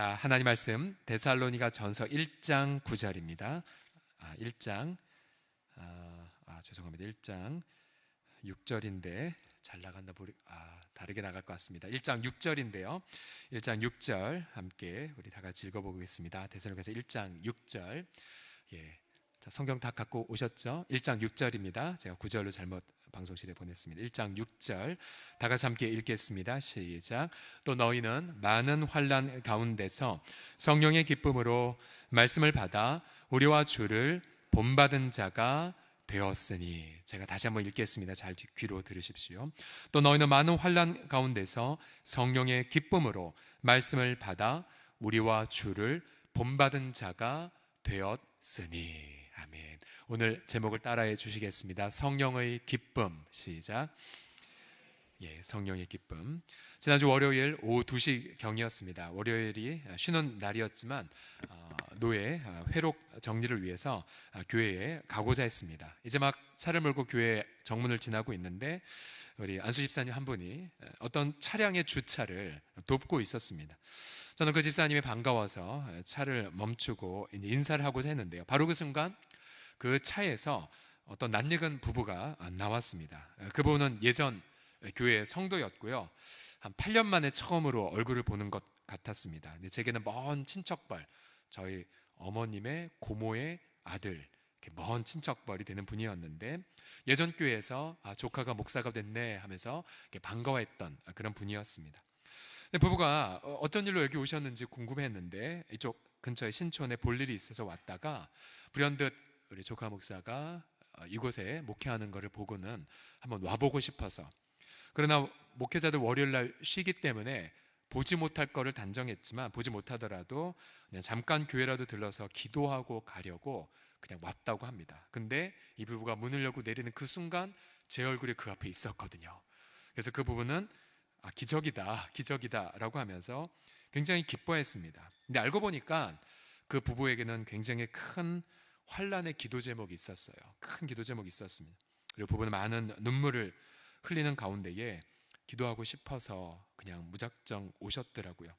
자, 하나님 말씀 데살로니가 전서 1장 9절입니다. 아, 1장 아, 아, 죄송합니다. 1장 6절인데 잘 나간다 모르 아, 다르게 나갈 것 같습니다. 1장 6절인데요. 1장 6절 함께 우리 다 같이 읽어 보겠습니다. 데살로니가서 1장 6절. 예. 자, 성경 다 갖고 오셨죠? 1장 6절입니다. 제가 9절로 잘못 방송실에 보냈습니다. 1장 6절 다 같이 함께 읽겠습니다. 시작. 또 너희는 많은 환란 가운데서 성령의 기쁨으로 말씀을 받아 우리와 주를 본받은 자가 되었으니 제가 다시 한번 읽겠습니다. 잘 귀로 들으십시오. 또 너희는 많은 환란 가운데서 성령의 기쁨으로 말씀을 받아 우리와 주를 본받은 자가 되었으니 아멘. 오늘 제목을 따라해 주시겠습니다. 성령의 기쁨. 시작. 예, 성령의 기쁨. 지난주 월요일 오후 2시 경이었습니다. 월요일이 쉬는 날이었지만 어, 노예 어, 회록 정리를 위해서 어, 교회에 가고자 했습니다. 이제 막 차를 몰고 교회 정문을 지나고 있는데 우리 안수 집사님 한 분이 어떤 차량의 주차를 돕고 있었습니다. 저는 그 집사님이 반가워서 차를 멈추고 인사를 하고자 했는데요. 바로 그 순간 그 차에서 어떤 낯익은 부부가 나왔습니다. 그분은 예전 교회 성도였고요. 한 8년 만에 처음으로 얼굴을 보는 것 같았습니다. 제게는 먼 친척벌, 저희 어머님의 고모의 아들, 먼 친척벌이 되는 분이었는데 예전 교회에서 아, 조카가 목사가 됐네 하면서 반가워했던 그런 분이었습니다. 부부가 어, 어떤 일로 여기 오셨는지 궁금했는데 이쪽 근처에 신촌에 볼 일이 있어서 왔다가 불현듯 우리 조카 목사가 어, 이곳에 목회하는 것을 보고는 한번 와보고 싶어서 그러나 목회자들 월요일 날 쉬기 때문에 보지 못할 거를 단정했지만 보지 못하더라도 그냥 잠깐 교회라도 들러서 기도하고 가려고 그냥 왔다고 합니다. 근데 이 부부가 문을 열고 내리는 그 순간 제 얼굴이 그 앞에 있었거든요. 그래서 그 부부는 아, 기적이다, 기적이다라고 하면서 굉장히 기뻐했습니다. 근데 알고 보니까 그 부부에게는 굉장히 큰 환란의 기도 제목이 있었어요. 큰 기도 제목이 있었습니다. 그리고 부부는 많은 눈물을 흘리는 가운데에 기도하고 싶어서 그냥 무작정 오셨더라고요.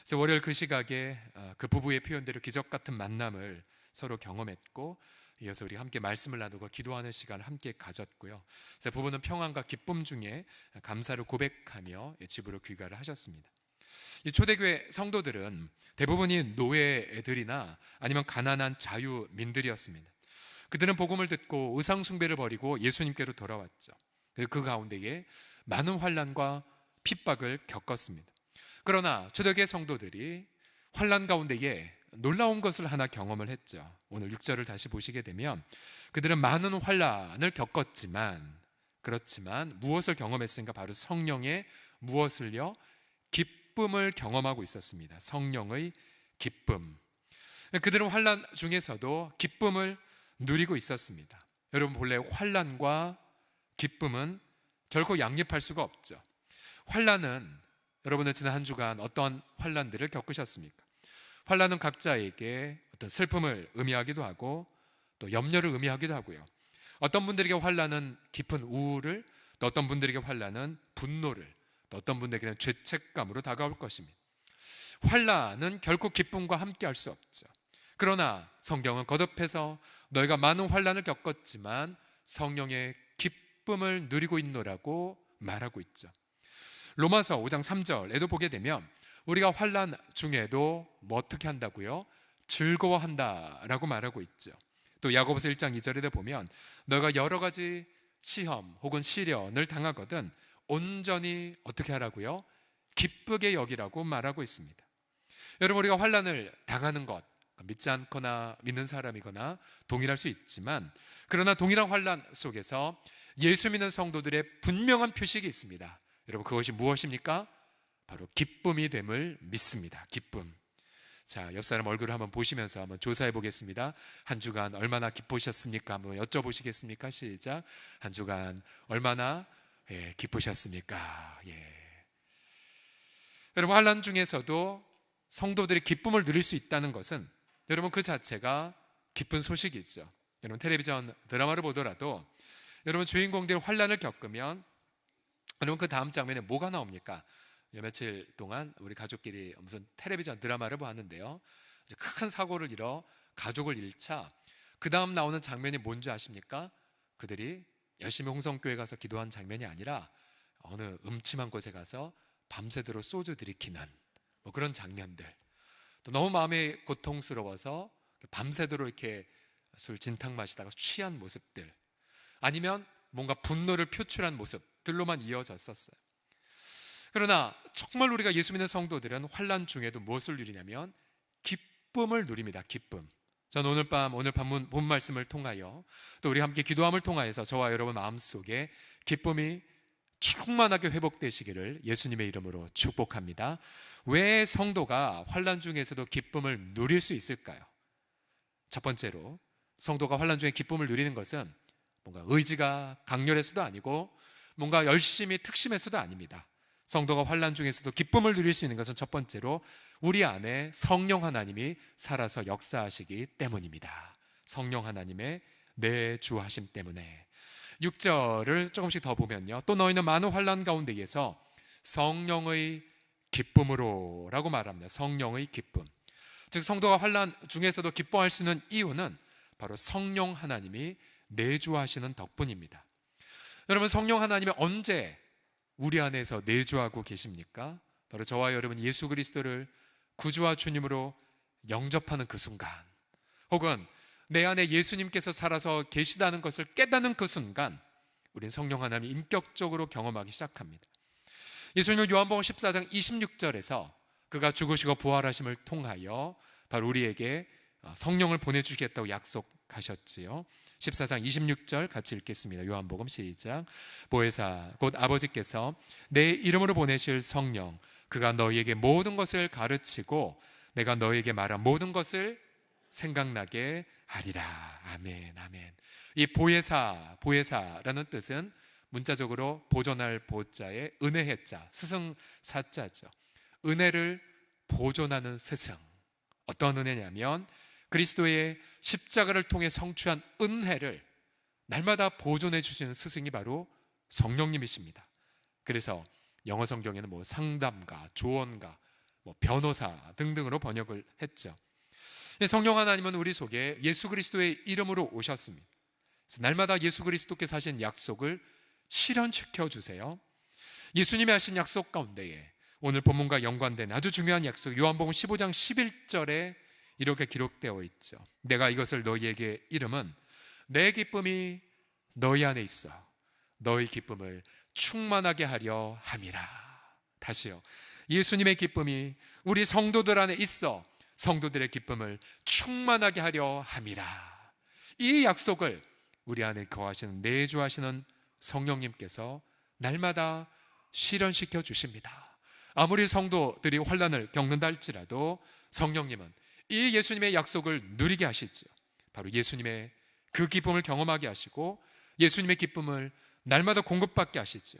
그래서 월요일 그 시각에 어, 그 부부의 표현대로 기적 같은 만남을 서로 경험했고 이어서 우리 함께 말씀을 나누고 기도하는 시간을 함께 가졌고요. 그래서 부부는 평안과 기쁨 중에 감사를 고백하며 집으로 귀가를 하셨습니다. 이 초대교회 성도들은 대부분이 노예들이나 아니면 가난한 자유민들이었습니다. 그들은 복음을 듣고 의상 숭배를 버리고 예수님께로 돌아왔죠. 그 가운데에 많은 환란과 핍박을 겪었습니다. 그러나 초대교회 성도들이 환란 가운데에 놀라운 것을 하나 경험을 했죠. 오늘 6절을 다시 보시게 되면 그들은 많은 환란을 겪었지만 그렇지만 무엇을 경험했습니까? 바로 성령의 무엇을요? 깊 기쁨을 경험하고 있었습니다. 성령의 기쁨. 그들은 환란 중에서도 기쁨을 누리고 있었습니다. 여러분 본래 환란과 기쁨은 결코 양립할 수가 없죠. 환란은 여러분은 지난 한 주간 어떤 환란들을 겪으셨습니까? 환란은 각자에게 어떤 슬픔을 의미하기도 하고 또 염려를 의미하기도 하고요. 어떤 분들에게 환란은 깊은 우울을, 또 어떤 분들에게 환란은 분노를, 어떤 분들에게는 죄책감으로 다가올 것입니다. 환란은 결코 기쁨과 함께 할 수 없죠. 그러나 성경은 거듭해서 너희가 많은 환란을 겪었지만 성령의 기쁨을 누리고 있노라고 말하고 있죠. 로마서 5장 3절에도 보게 되면 우리가 환란 중에도 뭐 어떻게 한다고요? 즐거워한다라고 말하고 있죠. 또 야고보서 1장 2절에도 보면 너가 여러 가지 시험 혹은 시련을 당하거든 온전히 어떻게 하라고요? 기쁘게 여기라고 말하고 있습니다. 여러분 우리가 환란을 당하는 것 믿지 않거나 믿는 사람이거나 동일할 수 있지만 그러나 동일한 환란 속에서 예수 믿는 성도들의 분명한 표식이 있습니다. 여러분 그것이 무엇입니까? 바로 기쁨이 됨을 믿습니다. 기쁨. 자, 옆 사람 얼굴을 한번 보시면서 한번 조사해 보겠습니다. 한 주간 얼마나 기쁘셨습니까? 한번 여쭤보시겠습니까? 시작. 한 주간 얼마나 예, 기쁘셨습니까? 예. 여러분 환란 중에서도 성도들이 기쁨을 누릴 수 있다는 것은 여러분 그 자체가 기쁜 소식이죠. 여러분 텔레비전 드라마를 보더라도 여러분 주인공들이 환란을 겪으면 여러분 그 다음 장면에 뭐가 나옵니까? 몇 며칠 동안 우리 가족끼리 무슨 텔레비전 드라마를 보았는데요. 큰 사고를 잃어 가족을 잃자 그 다음 나오는 장면이 뭔지 아십니까? 그들이 열심히 홍성교회 가서 기도한 장면이 아니라 어느 음침한 곳에 가서 밤새도록 소주 들이키는 뭐 그런 장면들. 또 너무 마음이 고통스러워서 밤새도록 이렇게 술 진탕 마시다가 취한 모습들. 아니면 뭔가 분노를 표출한 모습들로만 이어졌었어요. 그러나 정말 우리가 예수 믿는 성도들은 환란 중에도 무엇을 누리냐면 기쁨을 누립니다. 기쁨. 전 오늘 밤 오늘 밤본 말씀을 통하여 또 우리 함께 기도함을 통하여서 저와 여러분 마음속에 기쁨이 충만하게 회복되시기를 예수님의 이름으로 축복합니다. 왜 성도가 환란 중에서도 기쁨을 누릴 수 있을까요? 첫 번째로 성도가 환란 중에 기쁨을 누리는 것은 뭔가 의지가 강렬해서도 아니고 뭔가 열심히 특심해서도 아닙니다. 성도가 환란 중에서도 기쁨을 누릴 수 있는 것은 첫 번째로 우리 안에 성령 하나님이 살아서 역사하시기 때문입니다. 성령 하나님의 내 주하심 때문에 6절을 조금씩 더 보면요. 또 너희는 많은 환란 가운데에서 성령의 기쁨으로라고 말합니다. 성령의 기쁨. 즉 성도가 환란 중에서도 기뻐할 수 있는 이유는 바로 성령 하나님이 내주하시는 덕분입니다. 여러분 성령 하나님이 언제 우리 안에서 내주하고 계십니까? 바로 저와 여러분 예수 그리스도를 구주와 주님으로 영접하는 그 순간 혹은 내 안에 예수님께서 살아서 계시다는 것을 깨닫는 그 순간 우린 성령 하나님이 인격적으로 경험하기 시작합니다. 예수님은 요한복음 14장 26절에서 그가 죽으시고 부활하심을 통하여 바로 우리에게 성령을 보내주겠다고 약속하셨지요. 14장 26절 같이 읽겠습니다. 요한복음 시작. 보혜사 곧 아버지께서 내 이름으로 보내실 성령 그가 너희에게 모든 것을 가르치고 내가 너희에게 말한 모든 것을 생각나게 하리라. 아멘. 아멘. 이 보혜사 보혜사라는 뜻은 문자적으로 보존할 보자에 은혜의 자, 스승 사자죠. 은혜를 보존하는 스승. 어떤 은혜냐면 그리스도의 십자가를 통해 성취한 은혜를 날마다 보존해 주시는 스승이 바로 성령님이십니다. 그래서 영어 성경에는 뭐 상담가, 조언가, 뭐 변호사 등등으로 번역을 했죠. 성령 하나님은 우리 속에 예수 그리스도의 이름으로 오셨습니다. 날마다 예수 그리스도께서 하신 약속을 실현시켜 주세요. 예수님이 하신 약속 가운데에 오늘 본문과 연관된 아주 중요한 약속 요한복음 15장 11절에 이렇게 기록되어 있죠. 내가 이것을 너희에게 이름은 내 기쁨이 너희 안에 있어 너희 기쁨을 충만하게 하려 함이라. 다시요. 예수님의 기쁨이 우리 성도들 안에 있어 성도들의 기쁨을 충만하게 하려 함이라. 이 약속을 우리 안에 거하시는 내주하시는 성령님께서 날마다 실현시켜 주십니다. 아무리 성도들이 환란을 겪는다 할지라도 성령님은 이 예수님의 약속을 누리게 하시죠. 바로 예수님의 그 기쁨을 경험하게 하시고 예수님의 기쁨을 날마다 공급받게 하시죠.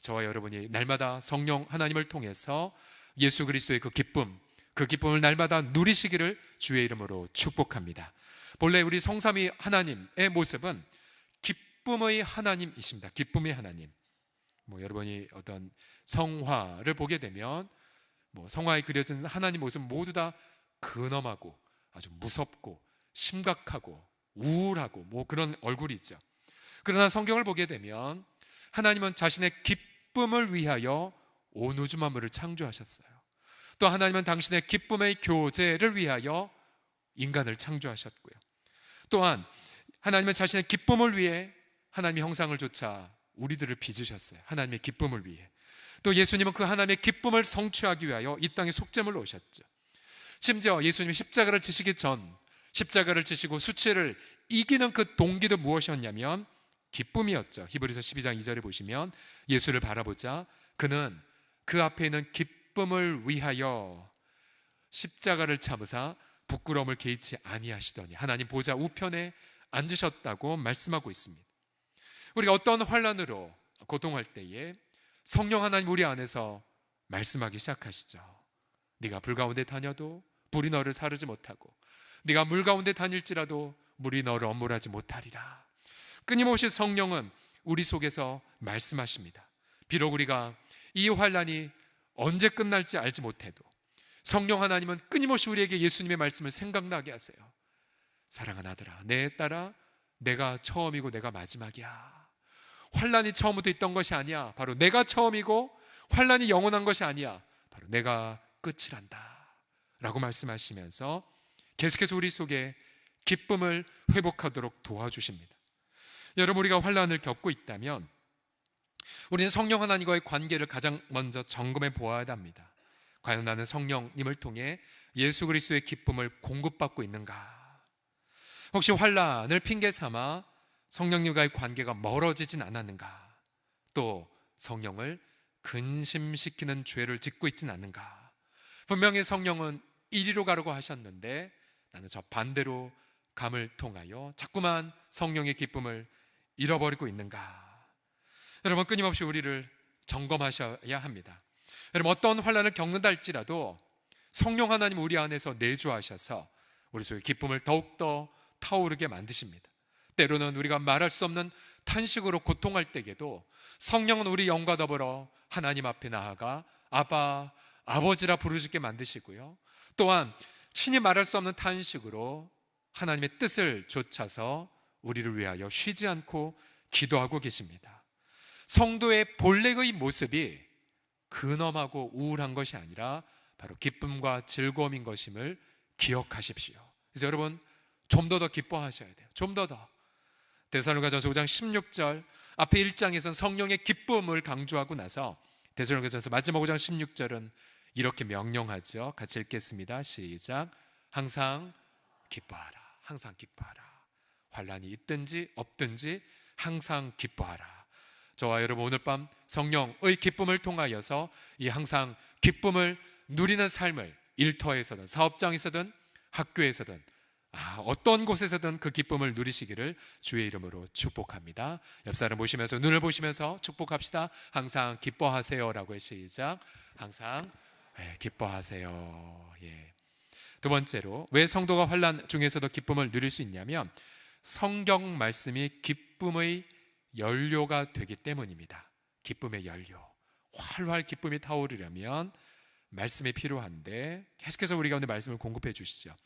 저와 여러분이 날마다 성령 하나님을 통해서 예수 그리스도의 그 기쁨, 그 기쁨을 날마다 누리시기를 주의 이름으로 축복합니다. 본래 우리 성삼위 하나님의 모습은 기쁨의 하나님이십니다. 기쁨의 하나님. 뭐 여러분이 어떤 성화를 보게 되면 뭐 성화에 그려진 하나님 모습 모두 다 근엄하고 아주 무섭고 심각하고 우울하고 뭐 그런 얼굴이 있죠. 그러나 성경을 보게 되면 하나님은 자신의 기쁨을 위하여 온 우주 만물을 창조하셨어요. 또 하나님은 당신의 기쁨의 교제를 위하여 인간을 창조하셨고요. 또한 하나님은 자신의 기쁨을 위해 하나님의 형상을 조차 우리들을 빚으셨어요. 하나님의 기쁨을 위해. 또 예수님은 그 하나님의 기쁨을 성취하기 위하여 이 땅에 속죄물로 오셨죠. 심지어 예수님이 십자가를 지시기 전 십자가를 지시고 수치를 이기는 그 동기도 무엇이었냐면 기쁨이었죠. 히브리서 12장 2절에 보시면 예수를 바라보자 그는 그 앞에 있는 기쁨을 위하여 십자가를 참으사 부끄러움을 개의치 아니하시더니 하나님 보좌 우편에 앉으셨다고 말씀하고 있습니다. 우리가 어떤 환란으로 고통할 때에 성령 하나님 우리 안에서 말씀하기 시작하시죠. 네가 불 가운데 다녀도 불이 너를 사르지 못하고 네가 물 가운데 다닐지라도 물이 너를 엄물하지 못하리라. 끊임없이 성령은 우리 속에서 말씀하십니다. 비록 우리가 이 환란이 언제 끝날지 알지 못해도 성령 하나님은 끊임없이 우리에게 예수님의 말씀을 생각나게 하세요. 사랑하는 아들아, 내 딸아, 내가 처음이고 내가 마지막이야. 환란이 처음부터 있던 것이 아니야. 바로 내가 처음이고 환란이 영원한 것이 아니야. 바로 내가 끝이란다. 라고 말씀하시면서 계속해서 우리 속에 기쁨을 회복하도록 도와주십니다. 여러분 우리가 환란을 겪고 있다면 우리는 성령 하나님과의 관계를 가장 먼저 점검해 보아야 합니다. 과연 나는 성령님을 통해 예수 그리스도의 기쁨을 공급받고 있는가? 혹시 환란을 핑계 삼아 성령님과의 관계가 멀어지진 않았는가? 또 성령을 근심시키는 죄를 짓고 있진 않는가? 분명히 성령은 이리로 가라고 하셨는데 나는 저 반대로 감을 통하여 자꾸만 성령의 기쁨을 잃어버리고 있는가? 여러분 끊임없이 우리를 점검하셔야 합니다. 여러분 어떤 환란을 겪는다 할지라도 성령 하나님 우리 안에서 내주하셔서 우리 속에 기쁨을 더욱더 타오르게 만드십니다. 때로는 우리가 말할 수 없는 탄식으로 고통할 때에도 성령은 우리 영과 더불어 하나님 앞에 나아가 아바 아버지라 부르짖게 만드시고요. 또한 친히 말할 수 없는 탄식으로 하나님의 뜻을 좇아서 우리를 위하여 쉬지 않고 기도하고 계십니다. 성도의 본래의 모습이 근엄하고 우울한 것이 아니라 바로 기쁨과 즐거움인 것임을 기억하십시오. 그래서 여러분 좀 더 더 기뻐하셔야 돼요. 좀 더 더. 데살로가전서 5장 16절 앞에 1장에서는 성령의 기쁨을 강조하고 나서 데살로가전서 마지막 5장 16절은 이렇게 명령하죠. 같이 읽겠습니다. 시작. 항상 기뻐하라. 항상 기뻐하라. 환란이 있든지 없든지 항상 기뻐하라. 저와 여러분 오늘 밤 성령의 기쁨을 통하여서 이 항상 기쁨을 누리는 삶을 일터에서든 사업장에서든 학교에서든 아, 어떤 곳에서든 그 기쁨을 누리시기를 주의 이름으로 축복합니다. 옆 사람 보시면서 눈을 보시면서 축복합시다. 항상 기뻐하세요라고 해 시작. 항상 네, 기뻐하세요. 예. 두 번째로 왜 성도가 환란 중에서도 기쁨을 누릴 수 있냐면 성경 말씀이 기쁨의 연료가 되기 때문입니다. 기쁨의 연료. 활활 기쁨이 타오르려면 말씀이 필요한데 계속해서 우리 가운데 말씀을 공급해 주시죠.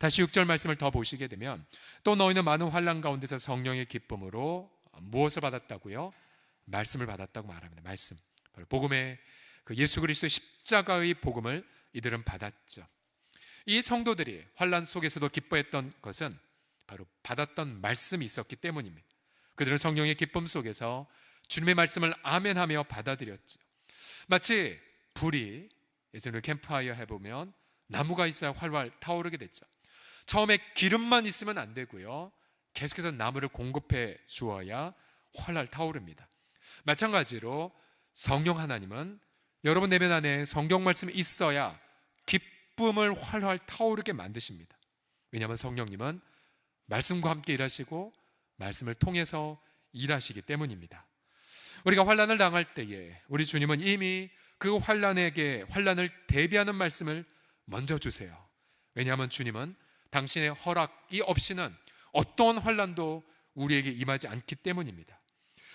다시 6절 말씀을 더 보시게 되면 또 너희는 많은 환란 가운데서 성령의 기쁨으로 무엇을 받았다고요? 말씀을 받았다고 말합니다. 말씀. 바로 복음의 그 예수 그리스도의 십자가의 복음을 이들은 받았죠. 이 성도들이 환란 속에서도 기뻐했던 것은 바로 받았던 말씀이 있었기 때문입니다. 그들은 성령의 기쁨 속에서 주님의 말씀을 아멘하며 받아들였죠. 마치 불이 예전에 캠프파이어 해보면 나무가 있어야 활활 타오르게 됐죠. 처음에 기름만 있으면 안 되고요. 계속해서 나무를 공급해 주어야 활활 타오릅니다. 마찬가지로 성령 하나님은 여러분 내면 안에 성경 말씀이 있어야 기쁨을 활활 타오르게 만드십니다. 왜냐하면 성령님은 말씀과 함께 일하시고 말씀을 통해서 일하시기 때문입니다. 우리가 환란을 당할 때에 우리 주님은 이미 그 환란에게 환란을 대비하는 말씀을 먼저 주세요. 왜냐하면 주님은 당신의 허락이 없이는 어떤 환란도 우리에게 임하지 않기 때문입니다.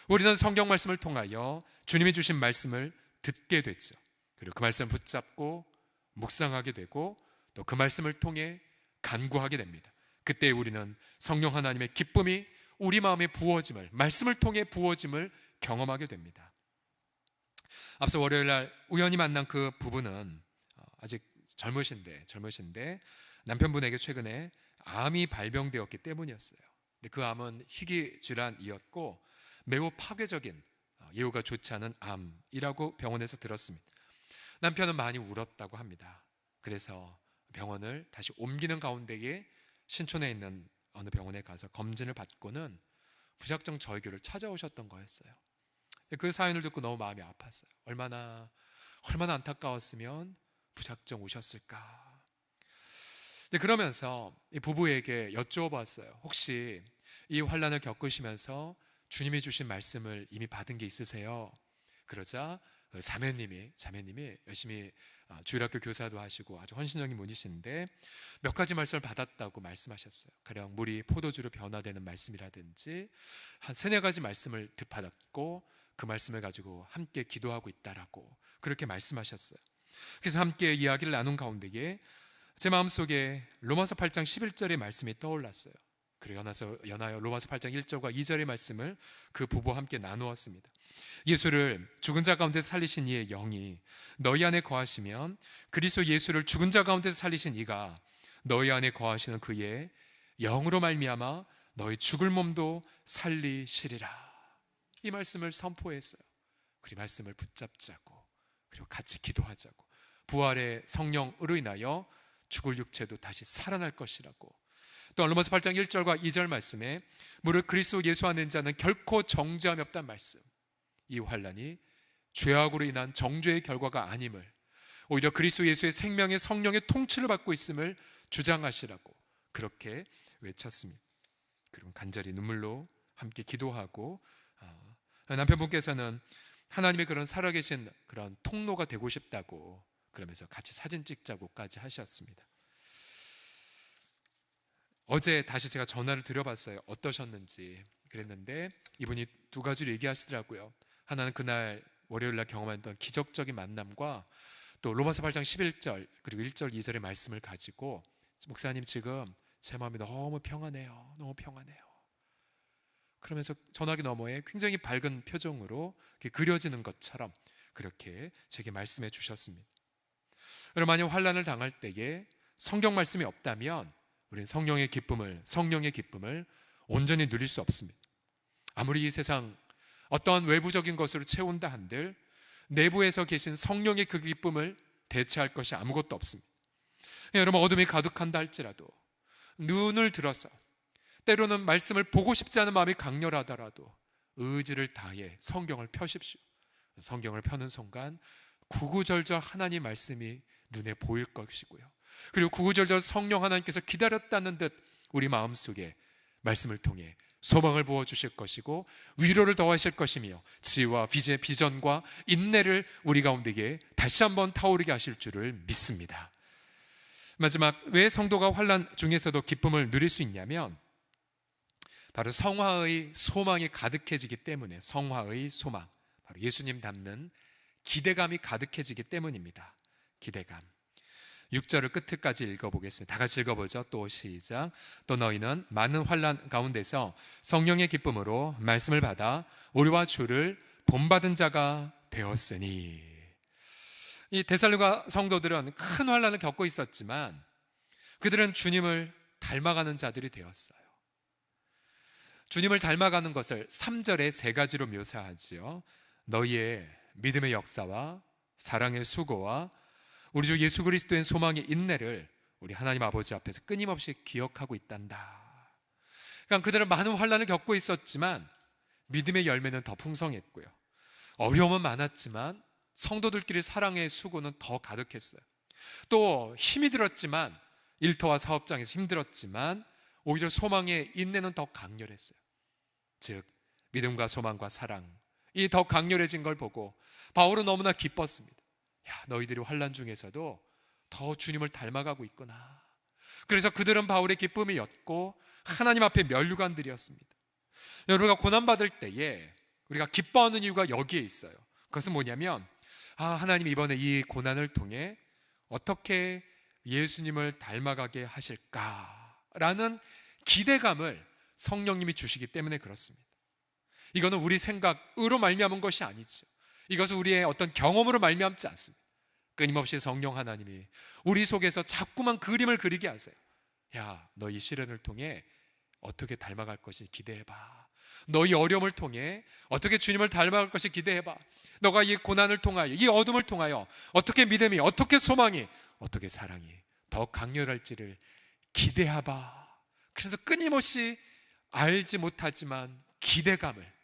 우리는 성경 말씀을 통하여 주님이 주신 말씀을 듣게 됐죠. 그리고 그 말씀을 붙잡고 묵상하게 되고 또 그 말씀을 통해 간구하게 됩니다. 그때 우리는 성령 하나님의 기쁨이 우리 마음에 부어짐을 말씀을 통해 부어짐을 경험하게 됩니다. 앞서 월요일 날 우연히 만난 그 부부는 어, 아직 젊으신데 젊으신데 남편분에게 최근에 암이 발병되었기 때문이었어요. 근데 그 암은 희귀 질환이었고 매우 파괴적인 어, 예후가 좋지 않은 암이라고 병원에서 들었습니다. 남편은 많이 울었다고 합니다. 그래서 병원을 다시 옮기는 가운데에 신촌에 있는 어느 병원에 가서 검진을 받고는 부작정 저희 교를 찾아오셨던 거였어요. 그 사연을 듣고 너무 마음이 아팠어요. 얼마나 얼마나 안타까웠으면 부작정 오셨을까. 네, 그러면서 이 부부에게 여쭈어 봤어요. 혹시 이 환란을 겪으시면서 주님이 주신 말씀을 이미 받은 게 있으세요? 그러자 그 자매님이 자매님이 열심히 아, 주일학교 교사도 하시고 아주 헌신적인 분이신데 몇 가지 말씀을 받았다고 말씀하셨어요. 가령 물이 포도주로 변화되는 말씀이라든지 한 세네 가지 말씀을 받았고 그 말씀을 가지고 함께 기도하고 있다라고 그렇게 말씀하셨어요. 그래서 함께 이야기를 나눈 가운데에 제 마음속에 로마서 8장 11절의 말씀이 떠올랐어요. 그리고 연하서 연하여 로마서 8장 1절과 2절의 말씀을 그 부부와 함께 나누었습니다. 예수를 죽은 자 가운데 살리신 이의 영이 너희 안에 거하시면 그리스도 예수를 죽은 자 가운데 살리신 이가 너희 안에 거하시는 그의 영으로 말미암아 너희 죽을 몸도 살리시리라. 이 말씀을 선포했어요. 그 말씀을 붙잡자고 그리고 같이 기도하자고 부활의 성령으로 인하여 죽을 육체도 다시 살아날 것이라고 또 로마서 8장 1절과 2절 말씀에 무릇 그리스도 예수 안에 자는 결코 정죄함이 없단 말씀. 이 환란이 죄악으로 인한 정죄의 결과가 아님을 오히려 그리스도 예수의 생명의 성령의 통치를 받고 있음을 주장하시라고 그렇게 외쳤습니다. 그리고 간절히 눈물로 함께 기도하고 어, 남편분께서는 하나님의 그런 살아계신 그런 통로가 되고 싶다고 그러면서 같이 사진 찍자고까지 하셨습니다. 어제 다시 제가 전화를 드려봤어요. 어떠셨는지 그랬는데 이분이 두 가지를 얘기하시더라고요. 하나는 그날 월요일 날 경험했던 기적적인 만남과 또 로마서 8장 11절 그리고 1절 2절의 말씀을 가지고 목사님 지금 제 마음이 너무 평안해요. 너무 평안해요. 그러면서 전화기 너머에 굉장히 밝은 표정으로 그려지는 것처럼 그렇게 제게 말씀해 주셨습니다. 여러분 만약 환란을 당할 때에 성경 말씀이 없다면 우리는 성령의 기쁨을 성령의 기쁨을 온전히 누릴 수 없습니다. 아무리 이 세상 어떠한 외부적인 것으로 채운다 한들 내부에서 계신 성령의 그 기쁨을 대체할 것이 아무것도 없습니다. 여러분 어둠이 가득한다 할지라도 눈을 들어서 때로는 말씀을 보고 싶지 않은 마음이 강렬하더라도 의지를 다해 성경을 펴십시오. 성경을 펴는 순간 구구절절 하나님 말씀이 눈에 보일 것이고요. 그리고 구구절절 성령 하나님께서 기다렸다는 듯 우리 마음속에 말씀을 통해 소망을 부어 주실 것이고 위로를 더하실 것이며 지혜와 비전과 인내를 우리 가운데에 다시 한번 타오르게 하실 줄을 믿습니다. 마지막 왜 성도가 환란 중에서도 기쁨을 누릴 수 있냐면 바로 성화의 소망이 가득해지기 때문에 성화의 소망 바로 예수님 닮는 기대감이 가득해지기 때문입니다. 기대감. 6절을 끝까지 읽어보겠습니다. 다 같이 읽어보죠. 또 시작. 또 너희는 많은 환란 가운데서 성령의 기쁨으로 말씀을 받아 우리와 주를 본받은 자가 되었으니. 이 데살로가 성도들은 큰 환란을 겪고 있었지만 그들은 주님을 닮아가는 자들이 되었어요. 주님을 닮아가는 것을 3절에 세 가지로 묘사하지요. 너희의 믿음의 역사와 사랑의 수고와 우리 주 예수 그리스도의 소망의 인내를 우리 하나님 아버지 앞에서 끊임없이 기억하고 있단다. 그러니까 그들은 많은 환란을 겪고 있었지만 믿음의 열매는 더 풍성했고요. 어려움은 많았지만 성도들끼리 사랑의 수고는 더 가득했어요. 또 힘이 들었지만 일터와 사업장에서 힘들었지만 오히려 소망의 인내는 더 강렬했어요. 즉 믿음과 소망과 사랑 이 더 강렬해진 걸 보고 바울은 너무나 기뻤습니다. 야, 너희들이 환란 중에서도 더 주님을 닮아가고 있구나. 그래서 그들은 바울의 기쁨이었고 하나님 앞에 면류관들이었습니다. 여러분가 고난 받을 때에 우리가 기뻐하는 이유가 여기에 있어요. 그것은 뭐냐면 아, 하나님 이번에 이 고난을 통해 어떻게 예수님을 닮아가게 하실까라는 기대감을 성령님이 주시기 때문에 그렇습니다. 이거는 우리 생각으로 말미암은 것이 아니죠. 이것은 우리의 어떤 경험으로 말미암지 않습니다. 끊임없이 성령 하나님이 우리 속에서 자꾸만 그림을 그리게 하세요. 야, 너 이 시련을 통해 어떻게 닮아갈 것이 기대해봐. 너희 어려움을 통해 어떻게 주님을 닮아갈 것이 기대해봐. 너가 이 고난을 통하여, 이 어둠을 통하여 어떻게 믿음이, 어떻게 소망이, 어떻게 사랑이 더 강렬할지를 기대해봐. 그래서 끊임없이 알지 못하지만 기대감을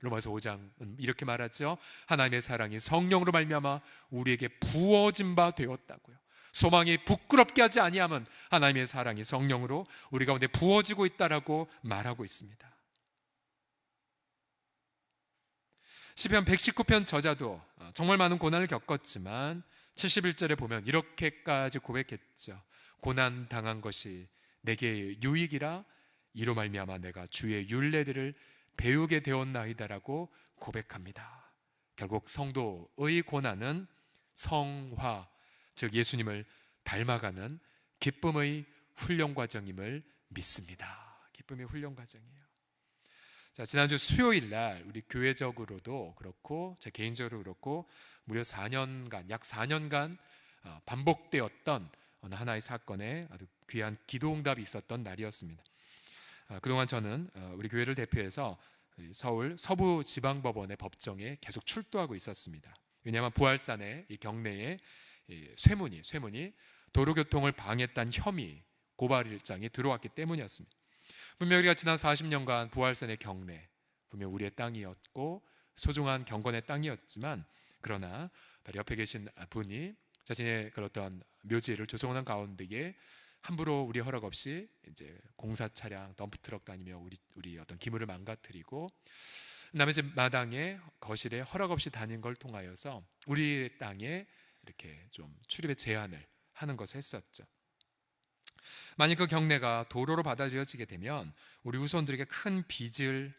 로마서 5장은 이렇게 말하죠. 하나님의 사랑이 성령으로 말미암아 우리에게 부어진 바 되었다고요. 소망이 부끄럽게 하지 아니하면 하나님의 사랑이 성령으로 우리 가운데 부어지고 있다라고 말하고 있습니다. 시편 119편 저자도 정말 많은 고난을 겪었지만 71절에 보면 이렇게까지 고백했죠. 고난 당한 것이 내게 유익이라 이로 말미암아 내가 주의 율례들을 배우게 되었나이다라고 고백합니다. 결국 성도의 고난은 성화, 즉 예수님을 닮아가는 기쁨의 훈련 과정임을 믿습니다. 기쁨의 훈련 과정이에요. 자, 지난주 수요일 날 우리 교회적으로도 그렇고 제 개인적으로 그렇고 무려 4년간 약 4년간 어, 반복되었던 어느 하나의 사건에 아주 귀한 기도 응답이 있었던 날이었습니다. 어, 그동안 저는 어, 우리 교회를 대표해서 서울 서부 지방법원의 법정에 계속 출두하고 있었습니다. 왜냐하면 부활산의 이 경내에 이 쇠문이 쇠문이 도로교통을 방해했다는 혐의 고발 일장이 들어왔기 때문이었습니다. 분명 우리가 지난 40년간 부활산의 경내 분명 우리의 땅이었고 소중한 경건의 땅이었지만 그러나 바로 옆에 계신 분이 자신의 그런 묘지를 조성하는 가운데에 함부로 우리 허락 없이 이제 공사 차량, 덤프 트럭 다니며 우리 우리 어떤 기물을 망가뜨리고 그다음에 이제 마당에 거실에 허락 없이 다닌 걸 통하여서 우리 땅에 이렇게 좀 출입의 제한을 하는 것을 했었죠. 만약 그 경내가 도로로 받아들여지게 되면 우리 후손들에게 큰 빚을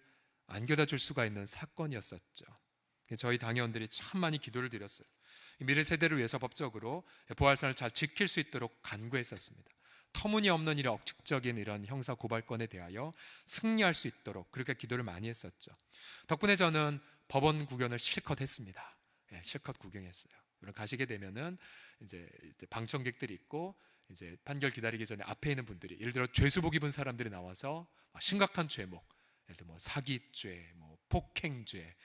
안겨다 줄 수가 있는 사건이었었죠. 저희 당의원들이 참 많이 기도를 드렸어요. 미래 세대를 위해서 법적으로 부활산을 잘 지킬 수 있도록 간구했었습니다. 터무니없는 일의 억측적인 이런 형사 고발건에 대하여 승리할 수 있도록 그렇게 기도를 많이 했었죠. 덕분에 저는 법원 구경을 실컷 했습니다. 예, 실컷 구경했어요. 물론 가시게 되면은 이제 방청객들이 있고 이제 판결 기다리기 전에 앞에 있는 분들이 예를 들어 죄수복 입은 사람들이 나와서 심각한 죄목, 예를 들어 뭐 사기죄, 뭐 폭행죄,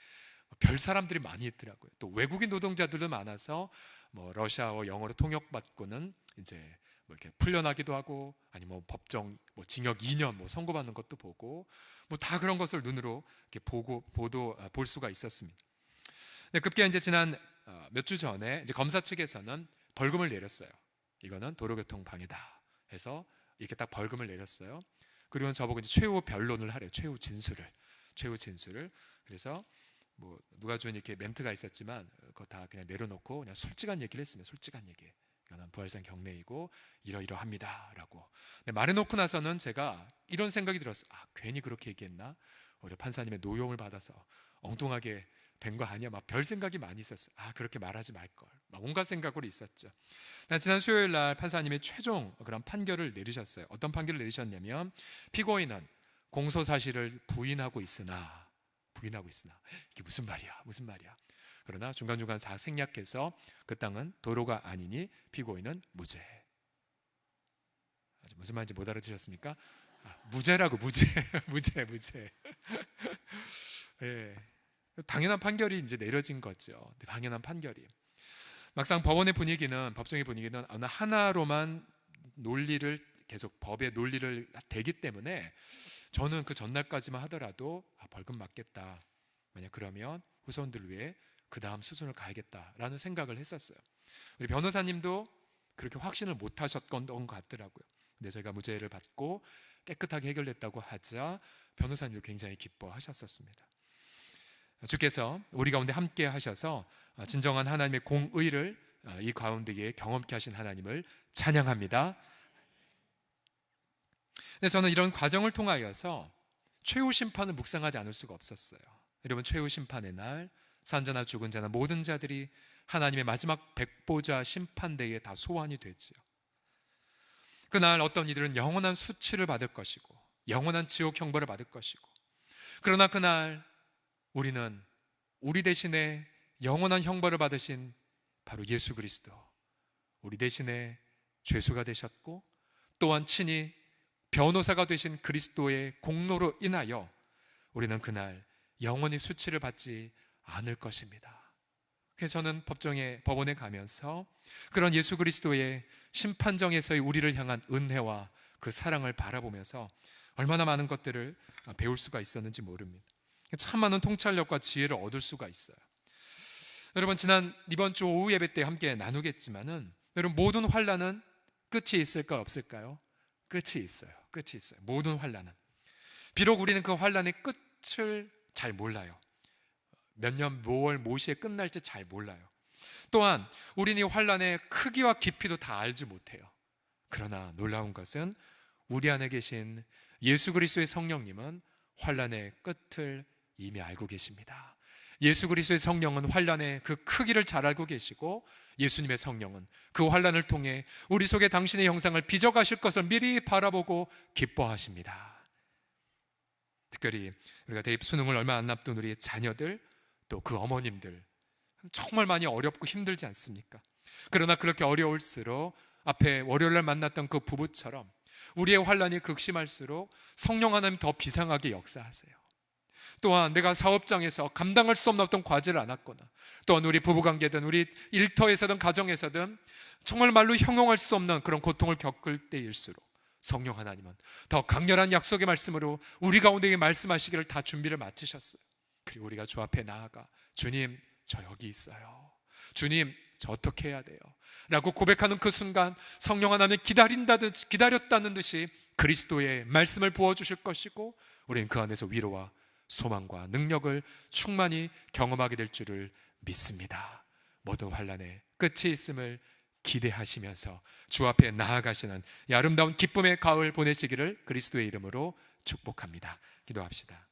뭐별 사람들이 많이 있더라고요. 또 외국인 노동자들도 많아서 뭐 러시아어 영어로 통역받고는 이제 뭐 이렇게 풀려나기도 하고 아니면 뭐 법정 뭐 징역 2년 뭐 선고받는 것도 보고 뭐 다 그런 것을 눈으로 이렇게 보고 보도 아, 볼 수가 있었습니다. 근데 급기야 이제 지난 어, 몇주 전에 이제 검사 측에서는 벌금을 내렸어요. 이거는 도로교통 방해다 해서 이렇게 딱 벌금을 내렸어요. 그리고 저보고 이제 최후 변론을 하래요. 최후 진술을 최후 진술을 그래서 뭐 누가 준 이렇게 멘트가 있었지만 그거 다 그냥 내려놓고 그냥 솔직한 얘기를 했습니다. 솔직한 얘기. 이거는 부활산 경례이고 이러이러합니다라고. 말해놓고 나서는 제가 이런 생각이 들었어요. 아 괜히 그렇게 얘기했나? 오히려 판사님의 노용을 받아서 엉뚱하게 된 거 아니야? 막 별 생각이 많이 있었어요. 아 그렇게 말하지 말 걸. 막 온갖 생각으로 있었죠. 지난 수요일 날 판사님이 최종 그런 판결을 내리셨어요. 어떤 판결을 내리셨냐면 피고인은 공소 사실을 부인하고 있으나 부인하고 있으나 이게 무슨 말이야? 무슨 말이야? 그러나 중간중간 사 생략해서 그 땅은 도로가 아니니 피고인은 무죄. 무슨 말인지 못 알아들으셨습니까? 아, 무죄라고 무죄, 무죄, 무죄. 예, 당연한 판결이 이제 내려진 거죠. 당연한 판결이. 막상 법원의 분위기는 법정의 분위기는 어느 하나로만 논리를 계속 법의 논리를 대기 때문에 저는 그 전날까지만 하더라도 아, 벌금 맞겠다. 만약 그러면 후손들을 위해 그 다음 수순을 가야겠다라는 생각을 했었어요. 우리 변호사님도 그렇게 확신을 못 하셨던 것 같더라고요. 근데 저희가 무죄를 받고 깨끗하게 해결됐다고 하자 변호사님도 굉장히 기뻐하셨었습니다. 주께서 우리 가운데 함께 하셔서 진정한 하나님의 공의를 이 가운데에 경험케 하신 하나님을 찬양합니다. 근데 저는 이런 과정을 통하여서 최후 심판을 묵상하지 않을 수가 없었어요. 여러분 최후 심판의 날 산자나 죽은 자나 모든 자들이 하나님의 마지막 백보자 심판대에 다 소환이 되지요. 그날 어떤 이들은 영원한 수치를 받을 것이고 영원한 지옥 형벌을 받을 것이고 그러나 그날 우리는 우리 대신에 영원한 형벌을 받으신 바로 예수 그리스도 우리 대신에 죄수가 되셨고 또한 친히 변호사가 되신 그리스도의 공로로 인하여 우리는 그날 영원히 수치를 받지 않을 것입니다. 그래서 저는 법정에 법원에 가면서 그런 예수 그리스도의 심판정에서의 우리를 향한 은혜와 그 사랑을 바라보면서 얼마나 많은 것들을 배울 수가 있었는지 모릅니다. 참 많은 통찰력과 지혜를 얻을 수가 있어요. 여러분 지난 이번 주 오후 예배 때 함께 나누겠지만은 여러분 모든 환란은 끝이 있을까 없을까요? 끝이 있어요. 끝이 있어요. 모든 환란은 비록 우리는 그 환란의 끝을 잘 몰라요. 몇 년, 뭐월, 모시에 끝날지 잘 몰라요. 또한 우리는 이 환란의 크기와 깊이도 다 알지 못해요. 그러나 놀라운 것은 우리 안에 계신 예수 그리스도의 성령님은 환란의 끝을 이미 알고 계십니다. 예수 그리스도의 성령은 환란의 그 크기를 잘 알고 계시고 예수님의 성령은 그 환란을 통해 우리 속에 당신의 형상을 빚어 가실 것을 미리 바라보고 기뻐하십니다. 특별히 우리가 대입 수능을 얼마 안 남둔 우리 자녀들 또 그 어머님들 정말 많이 어렵고 힘들지 않습니까? 그러나 그렇게 어려울수록 앞에 월요일 날 만났던 그 부부처럼 우리의 환란이 극심할수록 성령 하나님 더 비상하게 역사하세요. 또한 내가 사업장에서 감당할 수 어떤 과제를 안았거나 또한 우리 부부관계든 우리 일터에서든 가정에서든 정말 말로 형용할 수 없는 그런 고통을 겪을 때일수록 성령 하나님은 더 강렬한 약속의 말씀으로 우리 가운데에 말씀하시기를 다 준비를 마치셨어요. 그리고 우리가 주 앞에 나아가 주님 저 여기 있어요. 주님 저 어떻게 해야 돼요? 라고 고백하는 그 순간 성령 하나님 기다린다 듯 기다렸다는 듯이 그리스도의 말씀을 부어 주실 것이고 우리는 그 안에서 위로와 소망과 능력을 충만히 경험하게 될 줄을 믿습니다. 모든 환란의 끝이 있음을 기대하시면서 주 앞에 나아가시는 이 아름다운 기쁨의 가을 보내시기를 그리스도의 이름으로 축복합니다. 기도합시다.